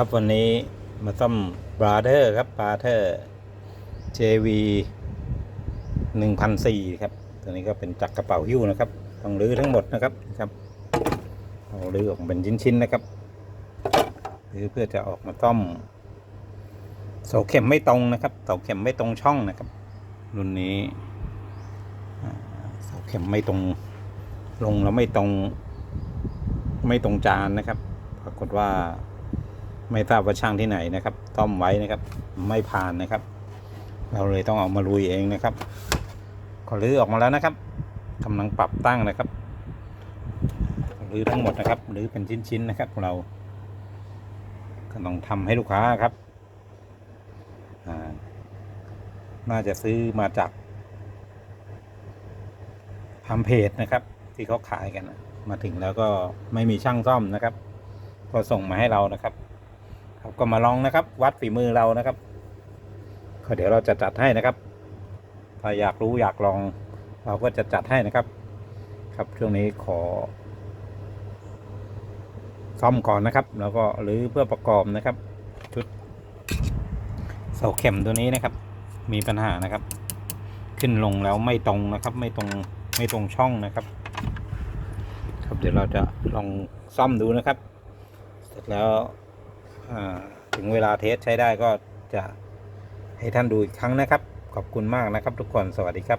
ครับวันนี้มาซ่อมบราเธอร์ครับบราเธอร์ JV หนึ่งพันสี่ครับ ตัวนี้ก็เป็นจักรกระเป๋าหิ้วนะครับ ต้องรื้อทั้งหมดนะครับครับเอารื้อออกเป็นชิ้นๆนะครับรือเพื่อจะออกมาซ่อมเสาเข็มไม่ตรงนะครับเสาเข็มไม่ตรงช่องนะครับ รุ่นนี้เสาเข็มไม่ตรงลงแล้วไม่ตรงไม่ตรงจานนะครับ ปรากฏว่า ไม่ทราบว่าช่างที่ไหนนะครับต้อมไว้นะครับ ไม่ผ่านนะครับ เราเลยต้องเอามาลุยเองนะครับขอรื้อออกมาแล้วนะครับกำลังปรับตั้งนะครับรื้อทั้งหมดนะครับรื้อเป็นชิ้นๆนะครับเราก็ต้องทำให้ลูกค้าครับน่าจะซื้อมาจากทำเพจนะครับ ที่เขาขายกันนะมาถึงแล้วก็ไม่มีช่างซ่อมนะครับ ก็ส่งมาให้เรานะครับ ก็มาลองนะครับ วัดฝีมือเรานะครับ ก็เดี๋ยวเราจะจัดให้นะครับถ้าอยากรู้อยากลอง เราก็จะจัดให้นะครับ ครับช่วงนี้ขอ ซ่อมก่อนนะครับ แล้วก็หรือเพื่อประกอบนะครับ ชุดเสาเข็มตัวนี้นะครับ มีปัญหานะครับ ขึ้นลงแล้วไม่ตรงนะครับ ไม่ตรงไม่ตรงช่องนะครับ ครับเดี๋ยวเราจะลองซ่อมดูนะครับ เสร็จแล้วอ่า ถึงเวลาเทสใช้ได้ก็จะให้ท่านดูอีกครั้งนะครับ ขอบคุณมากนะครับทุกคนสวัสดีครับ